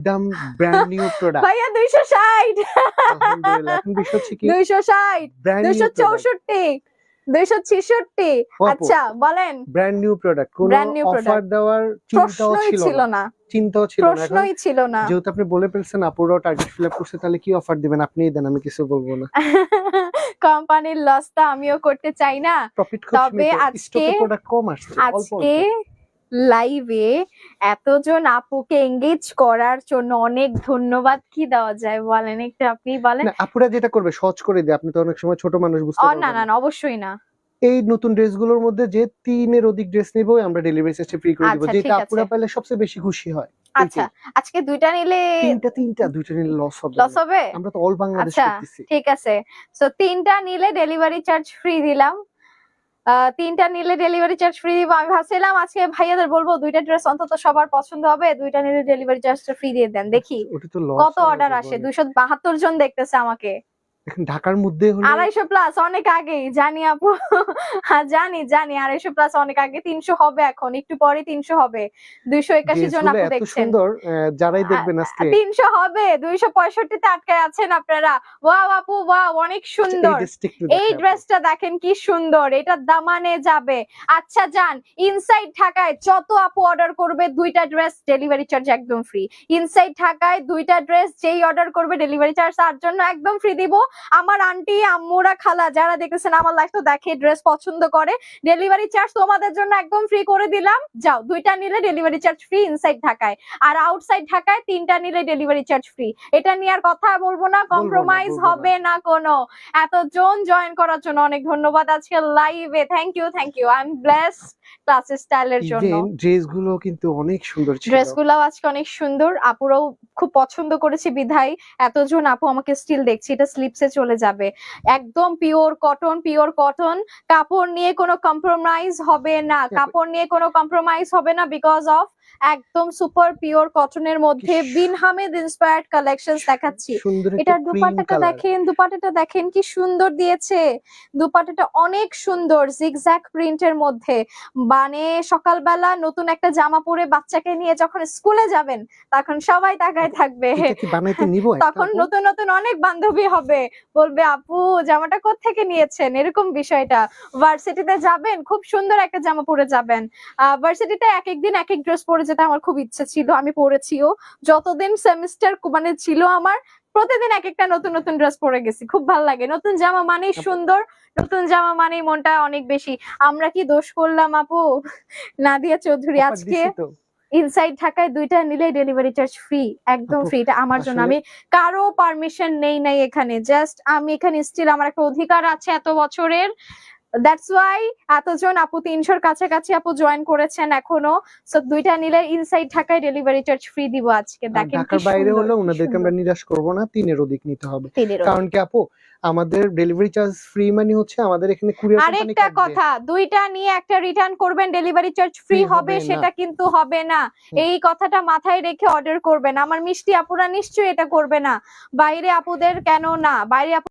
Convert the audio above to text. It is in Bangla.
একদম ব্র্যান্ড নিউ প্রোডাক্ট ভাইয়া দুইশো ষাট। আলহামদুলিল্লাহ। এখন বিষয় হচ্ছে কি? দুইশো ষাট। ব্র্যান্ড দুইশো নিউ চৌষট্টি। দুইশো ছেষট্টি। আপু। আচ্ছা বলেন। ব্র্যান্ড নিউ প্রোডাক্ট কোনো অফার দেওয়ার চিন্তাও ছিল না। চিন্তাও ছিল না। প্রশ্নই ছিল না। যেহেতু আপনি বলে ফেলছেন আপুরাও টার্গেট ফিল আপ করছে তাহলে কি অফার দিবেন? আপনিই দেন আমি কিছু বলব না। কোম্পানির লসটা আমিও করতে চাই না। প্রফিট তবে আজকে- প্রোডাক্ট কম আসছে অল্প আজকে লাইভে এতজন আপুকে এঙ্গেজ করার জন্য অনেক ধন্যবাদ। কি দেওয়া যায় বলেন? একটু আপনি বলেন। আপুরা যেটা করবে সহজ করে দিয়ে। আপনি তো অনেক সময় ছোট মানুষ বুঝতে পারবেন না না। না। অবশ্যই না। এই নতুন ড্রেসগুলোর মধ্যে যে তিনের অধিক ড্রেস নিব আমরা ডেলিভারি চার্জে ফ্রি করে দিব। আচ্ছা, যেটা আপুরা পেলে সবচেয়ে বেশি খুশি হয়। আচ্ছা আজকে দুইটা নিলে তিনটা তিনটা দুইটা নিলে লস হবে। লস হবে? আমরা তো অল বাংলাদেশ আচ্ছা করতেছি। ঠিক আছে। সো তিনটা নিলে ডেলিভারি চার্জ ফ্রি দিলাম। তিনটা নিলে ডেলিভারি চার্জ ফ্রি দিব। আমি ভাবছিলাম আজকে ভাইয়াদের বলব দুইটা ড্রেস অন্তত সবার পছন্দ হবে দুইটা নিলে ডেলিভারি চার্জটা ফ্রি দিয়ে দেন। দেখি কত অর্ডার আসে? দুইশো বাহাত্তর জন দেখতেছে আমাকে। এখন ঢাকার মধ্যে হলে আড়াইশো প্লাস অনেক আগেই জানি আপু। হ্যাঁ জানি জানি আড়াইশো প্লাস অনেক আগে। তিনশো হবে এখন একটু পরে তিনশো হবে। দুইশো একাশি জন আপু দেখছেন। সুন্দর যারাই দেখবেন আজকে। তিনশো হবে দুইশো পঁয়ষট্টিতে আটকে আছেন আপনারা। ওয়াও আপু ওয়াও অনেক সুন্দর। এই। ড্রেসটা দেখেন কি সুন্দর এটা দামানে যাবে। আচ্ছা যান ইনসাইড ঢাকায় যত আপু অর্ডার করবে দুইটা ড্রেস ডেলিভারি চার্জ একদম ফ্রি ইনসাইড ঢাকায় দুইটা ড্রেস যেই অর্ডার করবে ডেলিভারি চার্জ তার জন্য একদম ফ্রি দিব। আমার আন্টি আম্মুরা খালা যারা দেখতেছেন আমার লাইফ তো দেখে ড্রেস পছন্দ করে ডেলিভারি চার্জ তোমাদের জন্য একদম ফ্রি করে দিলাম। যাও দুইটা নিলে ডেলিভারি চার্জ ফ্রি ইনসাইড ঢাকায়। আর আউটসাইড ঢাকায় তিনটা নিলে ডেলিভারি চার্জ ফ্রি এটা নিয়ে আর কথা বলব না কম্প্রোমাইজ। হবে না কোনো। এতজন জয়েন করার জন্য অনেক ধন্যবাদ আজকে লাইভে thank you thank you I am blessed class স্টাইলের জন্য। ড্রেসগুলো কিন্তু অনেক সুন্দর ছিল। ড্রেস গুলাও আজকে অনেক সুন্দর। আপুরাও খুব পছন্দ করেছে বিধায়। এতজন আপু আমাকে স্টিল দেখছি। এটা স্লিপসে চলে যাবে। একদম পিওর কটন পিওর কটন কাপড় নিয়ে কোনো কম্প্রোমাইজ হবে না। কাপড় নিয়ে কোনো কম্প্রোমাইজ হবে না বিকজ অফ একদম সুপার পিওর কটনের মধ্যে বিন হামিদ ইন্সপায়ার্ড কালেকশনস দেখাচ্ছি। দুপাট্টাটা color। দেখেন দুপাট্টাটা দেখেন কি সুন্দর দিয়েছে। দুপাট্টাটা অনেক সুন্দর জিগজ্যাগ প্রিন্টের মধ্যে। মানে সকালবেলা নতুন একটা জামা পরে বাচ্চাকে নিয়ে যখন স্কুলে যাবেন তখন সবাই তাকায় থাকবে। এটা তখন নতুন নতুন অনেক বান্ধবী হবে। বলবে আপু জামাটা কোত্থেকে নিয়েছেন? এরকম বিষয়টা। ভার্সিটিতে যাবেন খুব সুন্দর একটা জামা পরে যাবেন। ভার্সিটিতে এক এক দিন এক এক ড্রেস পরে যেতে আমার খুব ইচ্ছে ছিল আমি পরেছিও যতদিন সেমিস্টার মানে ছিল আমার প্রতিদিন এক একটা নতুন নতুন ড্রেস পরে গেছি খুব ভালো লাগে। নতুন জামা মানেই সুন্দর নতুন জামা মানেই মনটা অনেক বেশি। আমরা কি দোষ করলাম আপু? নাদিয়া চৌধুরী আজকে ইনসাইড ঢাকায় দুইটা নিলে ডেলিভারি চার্জ ফ্রি একদম ফ্রি এটা আমার জন্য। আমি কারও পারমিশন নেই নাই এখানে জাস্ট আমি এখানে স্টিল আমার একটা অধিকার আছে এত বছরের। দ্যাটস ওয়াই এতজন আপু তিনশোর কাছাকাছি আপু জয়েন করেছেন এখনও। সো দুইটা নিলে ইনসাইড ঢাকায় ডেলিভারি চার্জ ফ্রি দিব আজকে। দেখেন ঢাকার বাইরে হলে ওনাদেরকে আমরা নিরাশ করব না তিনের অধিক নিতে হবে। কারণ কি আপু আমাদের ডেলিভারি চার্জ ফ্রি মানে হচ্ছে আমাদের এখানে কুরিয়ার কোম্পানি আরেকটা কথা দুইটা নিয়ে একটা রিটার্ন করবেন ডেলিভারি চার্জ ফ্রি হবে সেটা কিন্তু হবে না। এই কথাটা মাথায় রেখে অর্ডার করবেন। আমার মিষ্টি আপুরা নিশ্চয়ই এটা করবে না। বাইরে আপুদের কেন না? বাইরে